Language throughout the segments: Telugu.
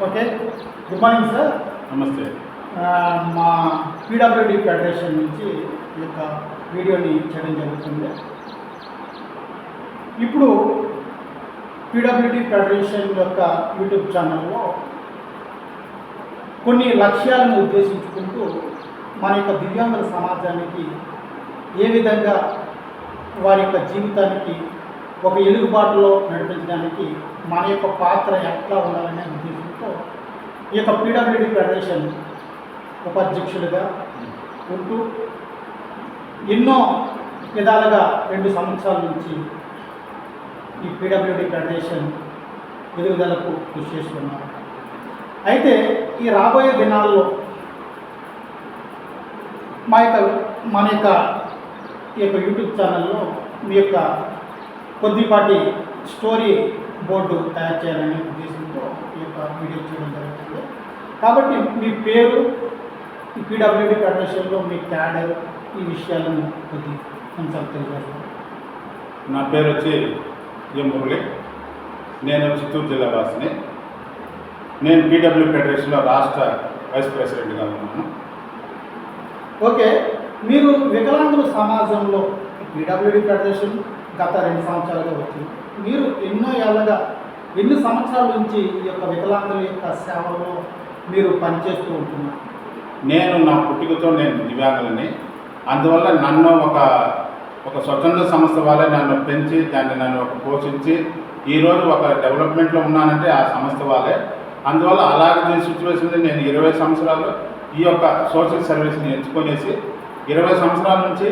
ఓకే గుడ్ మార్నింగ్ సార్ నమస్తే మా పీడబ్ల్యూడి ఫెడరేషన్ నుంచి ఈ యొక్క వీడియోని చేయడం జరుగుతుంది. ఇప్పుడు పీడబ్ల్యూడి ఫెడరేషన్ యొక్క యూట్యూబ్ ఛానల్లో కొన్ని లక్ష్యాలను ఉద్దేశించుకుంటూ మన యొక్క దివ్యాంగుల సమాజానికి ఏ విధంగా వారి యొక్క జీవితానికి ఒక ఎలుగుబాటులో నడిపించడానికి మన యొక్క పాత్ర ఎట్లా ఉండాలనే ఉద్దేశంతో ఈ యొక్క పీడబ్ల్యూడి ఫెడరేషన్ ఉపాధ్యక్షుడిగా ఉంటూ ఎన్నో విధాలుగా రెండు సంవత్సరాల నుంచి ఈ పీడబ్ల్యూడి ఫెడరేషన్ ఎదుగుదలకు కృషి చేస్తున్నారు. అయితే ఈ రాబోయే దినాల్లో మా యొక్క మన యొక్క ఈ యొక్క యూట్యూబ్ ఛానల్లో మీ యొక్క కొద్దిపాటి స్టోరీ బోర్డు తయారు చేయాలనే ఉద్దేశంతో ఈ యొక్క వీడియో చేయడం జరుగుతుంది. కాబట్టి మీ పేరు ఈ పీడబ్ల్యూడి ఫెడరేషన్లో మీ క్యాడర్ ఈ విషయాలను కొద్ది కొంచెం తెలియజేస్తాను నా పేరు వచ్చి ఎం మురళి. నేను చిత్తూరు జిల్లా వాసిని. నేను పీడబ్ల్యూ ఫెడరేషన్లో రాష్ట్ర వైస్ ప్రెసిడెంట్గా ఉన్నాను. ఓకే మీరు వికలాంగుల సమాజంలో పీడబ్ల్యూడి ఫెడరేషన్ గత రెండు సంవత్సరాలుగా వచ్చింది. మీరు ఎన్నో ఏళ్ళగా ఎన్ని సంవత్సరాల నుంచి ఈ యొక్క వికలాంగుల యొక్క సేవలో మీరు పనిచేస్తూ ఉంటున్నారు? నేను నా పుట్టుకతో నేను దివ్యాంగులని. అందువల్ల నన్ను ఒక ఒక స్వచ్ఛంద సంస్థ వాళ్ళే నన్ను పెంచి దాన్ని నన్ను ఒక పోషించి ఈరోజు ఒక డెవలప్మెంట్లో ఉన్నానంటే ఆ సంస్థ వాళ్ళే. అందువల్ల అలాగే సిచ్యువేషన్ నేను ఇరవై సంవత్సరాలు ఈ యొక్క సోషల్ సర్వీస్ని ఎంచుకొనేసి ఇరవై సంవత్సరాల నుంచి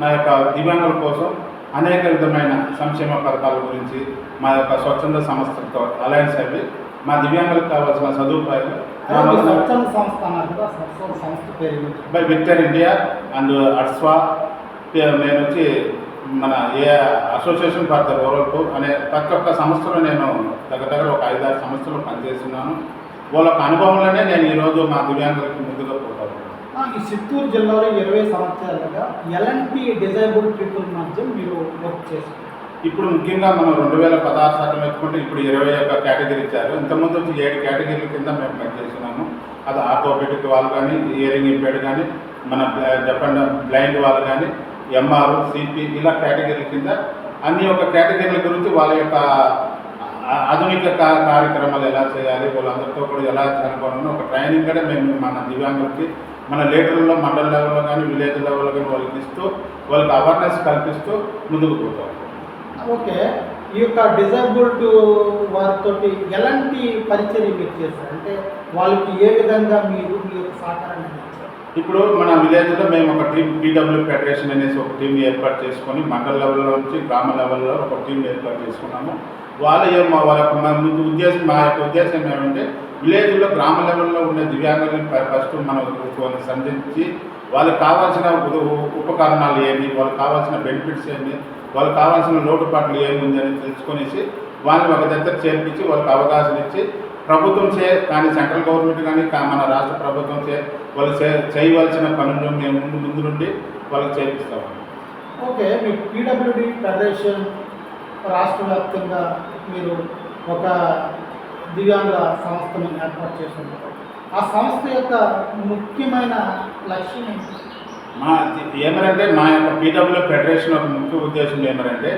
నా యొక్క దివ్యాంగుల కోసం అనేక విధమైన సంక్షేమ పథకాల గురించి మా యొక్క స్వచ్ఛంద సంస్థతో అలయన్స్ అవి మా దివ్యాంగులకు కావాల్సిన సదుపాయాలు? బై విక్టర్ ఇండియా అండ్ అడ్స్వా నేను వచ్చి మన a association for the rural poor అనే ప్రతి ఒక్క సంస్థలో నేను దగ్గర దగ్గర ఒక ఐదారు సంస్థలు పనిచేస్తున్నాను వాళ్ళ అనుభవంలోనే నేను ఈరోజు మా దివ్యాంగులకి ముందుగా పోతాను ఈ చిత్తూరు జిల్లాలో ఇరవై సంవత్సరాలుగా ఎలాంటి డిజైబుల్ పీపుల్ మధ్య మీరు వర్క్ చేస్తారు ఇప్పుడు ముఖ్యంగా మనం రెండు వేల పదహారు శాతం ఎత్తుకుంటే ఇప్పుడు ఇరవై ఒక్క కేటగిరీ ఇచ్చారు. ఇంతకుముందు వచ్చి ఏడు కేటగిరీల కింద మేము పనిచేస్తున్నాము అది ఆర్థోపెడిక్ వాళ్ళు కానీ ఇయరింగ్ ఇంపేర్డ్ కానీ మన చెప్పండి బ్లైండ్ వాళ్ళు కానీ ఎంఆర్ సిపి ఇలా కేటగిరీల కింద అన్ని ఒక కేటగిరీల గురించి వాళ్ళ యొక్క ఆధునిక కార్యక్రమాలు ఎలా చేయాలి వాళ్ళందరితో కూడా ఎలా కనుగొనాలి ఒక ట్రైనింగ్ కూడా మేము మన దివ్యాంగులకి మన లీడర్లో మండల లెవెల్లో కానీ విలేజ్ లెవెల్లో కానీ వాళ్ళకి ఇస్తూ వాళ్ళకి అవేర్నెస్ కల్పిస్తూ ముందుకు పోతాం. ఓకే. ఈ యొక్క డిజబుల్డ్ వారితో ఎలాంటి పరిచయం మీరు చేస్తారు అంటే వాళ్ళకి ఏ విధంగా మీరు మీ యొక్క సహకారాన్ని ఇప్పుడు మన విలేజ్లో మేము ఒక టీం పీడబ్ల్యూ ఫెడరేషన్ అనేసి ఒక టీం ఏర్పాటు చేసుకొని మండల లెవెల్లో నుంచి గ్రామ లెవెల్లో ఒక టీం ఏర్పాటు చేసుకున్నాము. వాళ్ళ ఏం- వాళ్ళ ముందు ఉద్దేశం మా యొక్క ఉద్దేశం ఏమంటే విలేజ్లో గ్రామ లెవెల్లో ఉన్న దివ్యాంగులను ఫస్ట్ మనం సంధించి వాళ్ళకి కావాల్సిన ఉపకరణాలు ఏమి వాళ్ళకి కావాల్సిన బెనిఫిట్స్ ఏమి వాళ్ళకి కావాల్సిన లోటుపాట్లు ఏమి ఉందని తెలుసుకునేసి వాళ్ళని ఒక దగ్గర చేర్పించి వాళ్ళకి అవకాశం ఇచ్చి ప్రభుత్వం చే కానీ సెంట్రల్ గవర్నమెంట్ కానీ కా- మన రాష్ట్ర ప్రభుత్వం చే వాళ్ళు చేయవలసిన పనులు మేము ముందు ముందు నుండి వాళ్ళకి చేపిస్తాము ఓకే మీ పీడబ్ల్యూడి ఫెడరేషన్ రాష్ట్ర వ్యాప్తంగా మీరు ఒక దివ్యాంగుల సంస్థను ఏర్పాటు చేస్తున్నారు ఆ సంస్థ యొక్క ముఖ్యమైన లక్ష్యం ఏంటి? మా ఏమనంటే మా యొక్క పీడబ్ల్యూ ఫెడరేషన్ యొక్క ముఖ్య ఉద్దేశం ఏమనంటే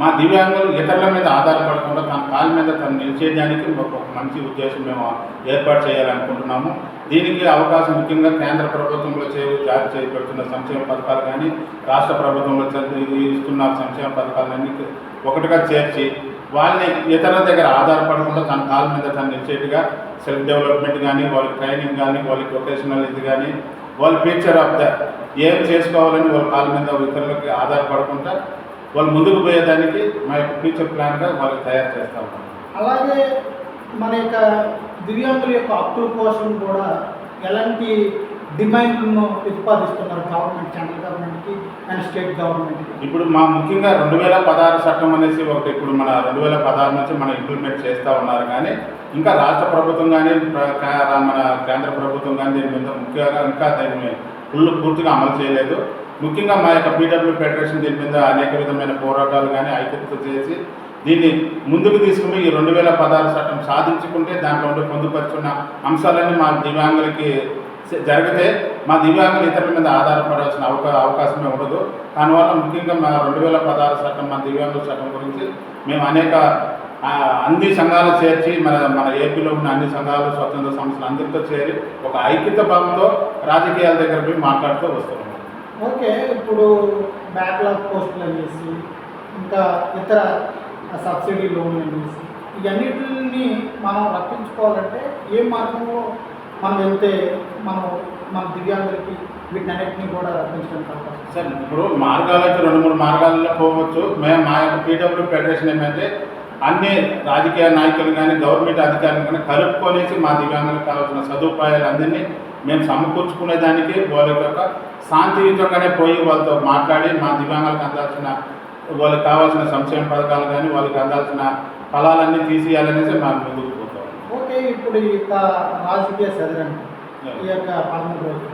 మా దివ్యాంగులు ఇతరుల మీద ఆధారపడకుండా తన కాళ్ళ మీద తను నిలిచేయడానికి ఒక ఒక మంచి ఉద్దేశం మేము ఏర్పాటు చేయాలనుకుంటున్నాము. దీనికి అవకాశం ముఖ్యంగా కేంద్ర ప్రభుత్వంలో చే జారీ చేయబడుతున్న సంక్షేమ పథకాలు కానీ రాష్ట్ర ప్రభుత్వంలో ఇస్తున్న సంక్షేమ పథకాలన్నీ ఒకటిగా చేర్చి వాళ్ళని ఇతరుల దగ్గర ఆధారపడకుండా తన కాళ్ళ మీద తను నిలిచేట్టుగా సెల్ఫ్ డెవలప్మెంట్ కానీ వాళ్ళకి ట్రైనింగ్ కానీ వాళ్ళకి వొకేషనల్ ఇది కానీ వాళ్ళ ఫ్యూచర్ ఆఫ్ ద ఏం చేసుకోవాలని వాళ్ళ కాళ్ళ మీద ఇతరులకి ఆధారపడకుండా వాళ్ళు ముందుకు పోయేదానికి మా యొక్క ఫ్యూచర్ ప్లాన్గా వాళ్ళకి తయారు చేస్తా ఉన్నాం. అలాగే మన యొక్క దివ్యాంగుల యొక్క హక్కుల కోసం కూడా ఎలాంటి డిమాండ్లను ప్రతిపాదిస్తున్నారు గవర్నమెంట్ సెంట్రల్ గవర్నమెంట్కి అండ్ స్టేట్ గవర్నమెంట్కి? ఇప్పుడు మా ముఖ్యంగా రెండు వేల పదహారు చట్టం అనేసి ఒకటి ఇప్పుడు మన రెండు వేల పదహారు నుంచి మనం ఇంప్లిమెంట్ చేస్తూ ఉన్నారు. కానీ ఇంకా రాష్ట్ర ప్రభుత్వం కానీ మన కేంద్ర ప్రభుత్వం కానీ దీని మీద ముఖ్యంగా ఇంకా దీన్ని ఫుల్ పూర్తిగా అమలు చేయలేదు. ముఖ్యంగా మా యొక్క పీడబ్ల్యూ ఫెడరేషన్ దీని మీద అనేక విధమైన పోరాటాలు కానీ ఐక్యత చేసి దీన్ని ముందుకు తీసుకుని ఈ రెండు వేల పదహారు చట్టం సాధించుకుంటే దాంట్లో ఉండే పొందుపరుచున్న అంశాలన్నీ మా దివ్యాంగులకి జరిగితే మా దివ్యాంగులు ఇతరుల మీద ఆధారపడాల్సిన అవకా అవకాశమే ఉండదు. దానివల్ల ముఖ్యంగా మా రెండు వేల పదహారు చట్టం మా దివ్యాంగుల చట్టం గురించి మేము అనేక అన్ని సంఘాలు చేర్చి మన మన ఏపీలో ఉన్న అన్ని సంఘాలు స్వతంత్ర సంస్థలు అందరితో చేరి ఒక ఐక్యత భావంతో రాజకీయాల దగ్గర పోయి మాట్లాడుతూ వస్తున్నాం. ఓకే ఇప్పుడు బ్యాక్లాగ్ పోస్టులు అనేసి ఇంకా ఇతర సబ్సిడీ లోన్లు అనేసి ఇవన్నిటిని మనం రప్పించుకోవాలంటే ఏ మార్గంలో మనం వెళ్తే మనం మన దివ్యాంగులకి వీటన్నిటిని కూడా రప్పించడానికి సార్ ఇప్పుడు మార్గాలు అయితే రెండు మూడు మార్గాల్లో పోవచ్చు. మేము మా యొక్క పీడబ్ల్యూ ఫెడరేషన్ ఏమైతే అన్ని రాజకీయ నాయకులు కానీ గవర్నమెంట్ అధికారులు కానీ కలుపుకొనేసి మా దివ్యాంగులకు కావాల్సిన సదుపాయాలు అందరినీ మేము సమకూర్చుకునే దానికి వాళ్ళ యొక్క శాంతియుతంగానే పోయి వాళ్ళతో మాట్లాడి మా దివ్యాంగులకు అందాల్సిన వాళ్ళకి కావాల్సిన సంక్షేమ పథకాలు కానీ వాళ్ళకి అందాల్సిన ఫలాలన్నీ తీసేయాలనేసి మేము ముందుకు పోతాం. ఓకే ఇప్పుడు ఈ యొక్క రాజకీయ సదరణ ఈ యొక్క పదమూడు రోజులు.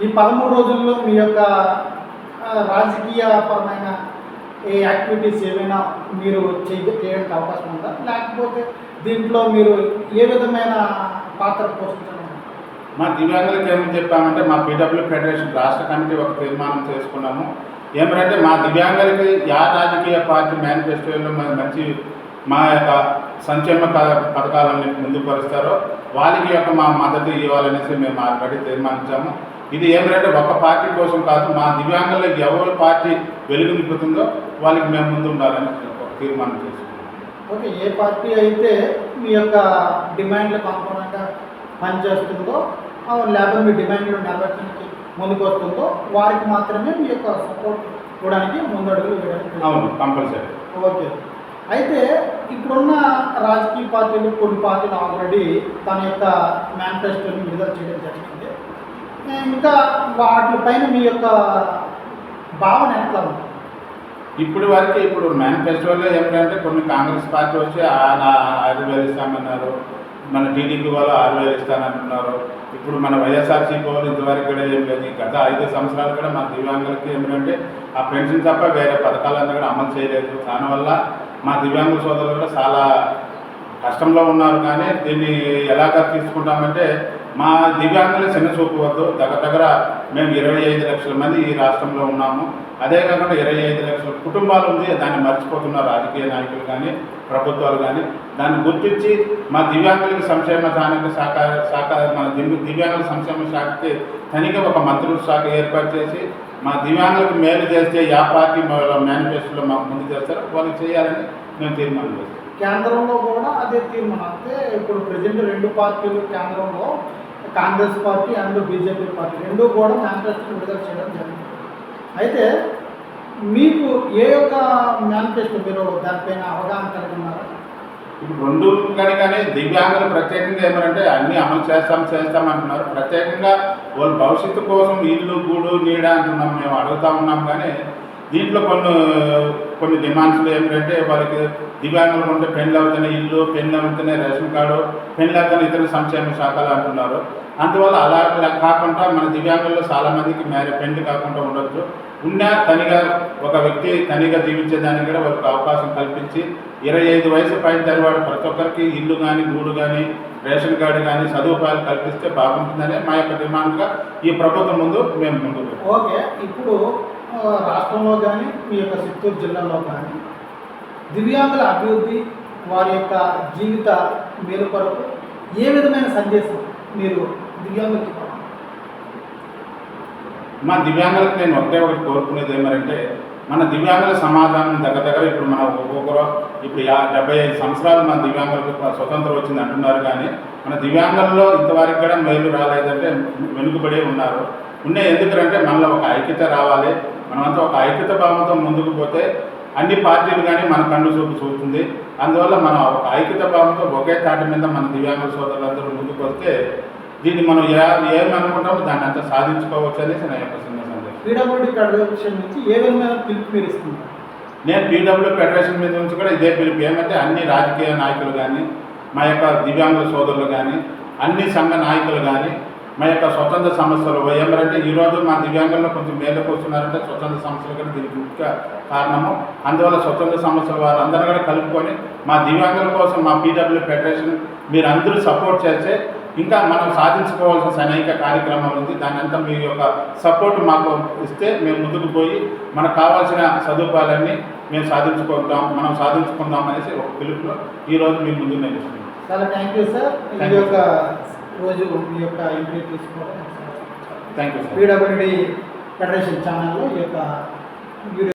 ఈ పదమూడు రోజుల్లో మీ యొక్క ఆ, రాజకీయపరమైన ఏ యాక్టివిటీస్ ఏమైనా మీరు చేయ చేయడానికి అవకాశం ఉందా? లేకపోతే దీంట్లో మీరు ఏ విధమైన పాత్ర పోషించాలి? మా దివ్యాంగులకు ఏమని చెప్పామంటే మా పీడబ్ల్యూ ఫెడరేషన్ రాష్ట్ర కమిటీ ఒక తీర్మానం చేసుకున్నాము. ఏమంటే మా దివ్యాంగులకి యా రాజకీయ పార్టీ మేనిఫెస్టోలో మంచి మా యొక్క సంక్షేమ ప- పథకాలను ముందుపరుస్తారో వాళ్ళకి యొక్క మా మద్దతు ఇవ్వాలనేసి మేము ఆల్రెడీ తీర్మానించాము. ఇది ఏమిటంటే ఒక పార్టీ కోసం కాదు మా దివ్యాంగులకు ఎవరి పార్టీ వెలుగు నింపుతుందో వాళ్ళకి మేము ముందు ఉండాలని ఒక తీర్మానం చేసుకున్నాం ఓకే ఏ పార్టీ అయితే మీ యొక్క డిమాండ్లకు అనుగుణంగా పనిచేస్తుందో లేకపోతే మీ డిమాండ్లు నెరవేర్చడానికి ముందుకు వస్తుందో వారికి మాత్రమే మీ యొక్క సపోర్ట్ ఇవ్వడానికి ముందడుగులు వేయడానికి అవును కంపల్సరీ ఓకే. అయితే ఇప్పుడున్న రాజకీయ పార్టీలు కొన్ని పార్టీలు ఆల్రెడీ తన యొక్క మేనిఫెస్టోని విడుదల చేయడం జరిగింది. ఇంకా వాటిపైన మీ యొక్క భావన ఎట్లా ఉంది? ఇప్పుడు వరకు ఇప్పుడు మేనిఫెస్టోలో ఏమిటంటే కొన్ని కాంగ్రెస్ పార్టీ వచ్చి ఆయన ఇస్తామన్నారు మన టీడీపీ వాళ్ళు ఆరు వేలు ఇస్తానంటున్నారు. ఇప్పుడు మన వైఎస్ఆర్సీపీ వాళ్ళు ఇంతవరకు కూడా ఏం లేదు. గత ఐదు సంవత్సరాలు కూడా మన దివ్యాంగులకి ఏమిటంటే ఆ పెన్షన్ తప్ప వేరే పథకాలన్నీ కూడా అమలు చేయలేదు. దానివల్ల మా దివ్యాంగుల సోదరులు కూడా చాలా కష్టంలో ఉన్నారు. కానీ దీన్ని ఎలాగ తీసుకుంటామంటే మా దివ్యాంగుల చిన్న చూపు వద్దు దగ్గర దగ్గర మేము ఇరవై ఐదు లక్షల మంది ఈ రాష్ట్రంలో ఉన్నాము. అదే కాకుండా ఇరవై ఐదు లక్షల కుటుంబాలు ఉంది. దాన్ని మర్చిపోతున్న రాజకీయ నాయకులు కానీ ప్రభుత్వాలు కానీ దాన్ని గుర్తించి మా దివ్యాంగులకి సంక్షేమ దానికి శాఖ శాఖ మన దివ్య- దివ్యాంగుల సంక్షేమ శాఖకి తనిఖీ ఒక మంత్రుల శాఖ ఏర్పాటు చేసి మా దివ్యాంగులకు మేలు చేస్తే యా పార్టీ మేనిఫెస్టోలో మాకు ముందు చేస్తారో వాళ్ళు చేయాలని మేము తీర్మానం చేస్తాం. కేంద్రంలో కూడా అదే తీర్మానం. అంటే ఇప్పుడు ప్రజెంట్ రెండు పార్టీలు కేంద్రంలో Congress party and BJP party రెండు కూడా మేనిఫెస్టో విడుదల చేయడం జరిగింది. అయితే మీకు ఏ యొక్క మేనిఫెస్టో మీరు దానిపైన అవగాహన కలిగి ఉన్నారా? ఇప్పుడు రెండు కానీ కానీ దివ్యాంగులు ప్రత్యేకంగా ఏమంటే అన్ని అమలు చేస్తాం చేస్తాం అంటున్నారు. ప్రత్యేకంగా వాళ్ళ భవిష్యత్తు కోసం ఇల్లు గూడు నీడ అంటున్నాం మేము అడుగుతా ఉన్నాం కానీ దీంట్లో కొన్ని కొన్ని డిమాండ్స్లో ఏమిటంటే వాళ్ళకి దివ్యాంగులు ఉంటే పెళ్ళి అవుతున్న ఇల్లు పెళ్ళి అవుతున్న రేషన్ కార్డు పెళ్ళి అవుతున్న ఇతర సంక్షేమ శాఖలు అంటున్నారు. అందువల్ల అలా కాకుండా మన దివ్యాంగుల్లో చాలామందికి మ్యారే పెళ్ళి కాకుండా ఉండొచ్చు. ఉన్న తనిగా ఒక వ్యక్తి తనిగా జీవించేదానికి కూడా వాళ్ళకి అవకాశం కల్పించి ఇరవై ఐదు వయసు పైన తర్వాత ప్రతి ఒక్కరికి ఇల్లు కానీ గూడు కానీ రేషన్ కార్డు కానీ సదుపాయాలు కల్పిస్తే బాగుంటుందని మా యొక్క డిమాండ్గా ఈ ప్రభుత్వం ముందు మేము ముందు ఓకే ఇప్పుడు రాష్ట్రంలో కానీ మీ యొక్క చిత్తూరు జిల్లాలో కానీ దివ్యాంగుల అభివృద్ధి వారి యొక్క జీవిత మేలు కొరకు ఏ విధమైన సందేశం మీరు దివ్యాంగులకి మా దివ్యాంగులకు నేను ఒకటే ఒకటి కోరుకునేది ఏమంటే మన దివ్యాంగుల సమాజాన్ని దగ్గర దగ్గర ఇప్పుడు మన ఒక్కొక్కరు ఇప్పుడు యా డెబ్బై ఐదు సంవత్సరాలు మన దివ్యాంగులకు స్వతంత్రం వచ్చింది అంటున్నారు కానీ మన దివ్యాంగుల్లో ఇంతవరకు కూడా మేలు రాలేదంటే వెనుకబడి ఉన్నారు. ఉండే ఎందుకంటే మనలో ఒక ఐక్యత రావాలి మనమంతా ఒక ఐక్యత భావంతో ముందుకు పోతే అన్ని పార్టీలు కానీ మన కన్ను చూపు చూస్తుంది. అందువల్ల మనం ఒక ఐక్యత భావంతో ఒకే తాటి మీద మన దివ్యాంగుల సోదరులందరూ ముందుకు వస్తే దీన్ని మనం ఏ ఏమనుకుంటామో దాన్ని అంతా సాధించుకోవచ్చు అనేసి నా యొక్క చిన్న సందేశం నుంచి ఏ విధమైన పిలుపు మీరు ఇస్తున్నారు? నేను పీడబ్ల్యూ ఫెడరేషన్ మీద నుంచి కూడా ఇదే పిలుపు. ఏమంటే అన్ని రాజకీయ నాయకులు కానీ మా యొక్క దివ్యాంగుల సోదరులు కానీ అన్ని సంఘ నాయకులు కానీ మా యొక్క స్వతంత్ర సంస్థలు ఏమరంటే ఈరోజు మా దివ్యాంగుల్లో కొంచెం మేలకు వస్తున్నారంటే స్వతంత్ర సంస్థలు కూడా దీనికి ముఖ్య కారణము. అందువల్ల స్వతంత్ర సంస్థల వారందరూ కూడా కలుపుకొని మా దివ్యాంగుల కోసం మా పీడబ్ల్యూ ఫెడరేషన్ మీరు అందరూ సపోర్ట్ చేస్తే ఇంకా మనం సాధించుకోవాల్సిన అనేక కార్యక్రమాలు ఉంది. దాని అంతా మీ యొక్క సపోర్ట్ మాకు ఇస్తే మేము ముందుకు పోయి మనకు కావాల్సిన సదుపాయాలన్నీ మేము సాధించుకుంటాం మనం సాధించుకుందాం అనేసి ఒక పిలుపులో ఈరోజు మీ ముందు నేను ఇస్తున్నాను. చాలా థ్యాంక్ యూ సార్. ఈ యొక్క రోజు మీ యొక్క ఇంటర్వ్యూ తీసుకోవడం. థ్యాంక్ యూ పీడబ్ల్యూడి ఫెడరేషన్ ఛానల్లో ఈ యొక్క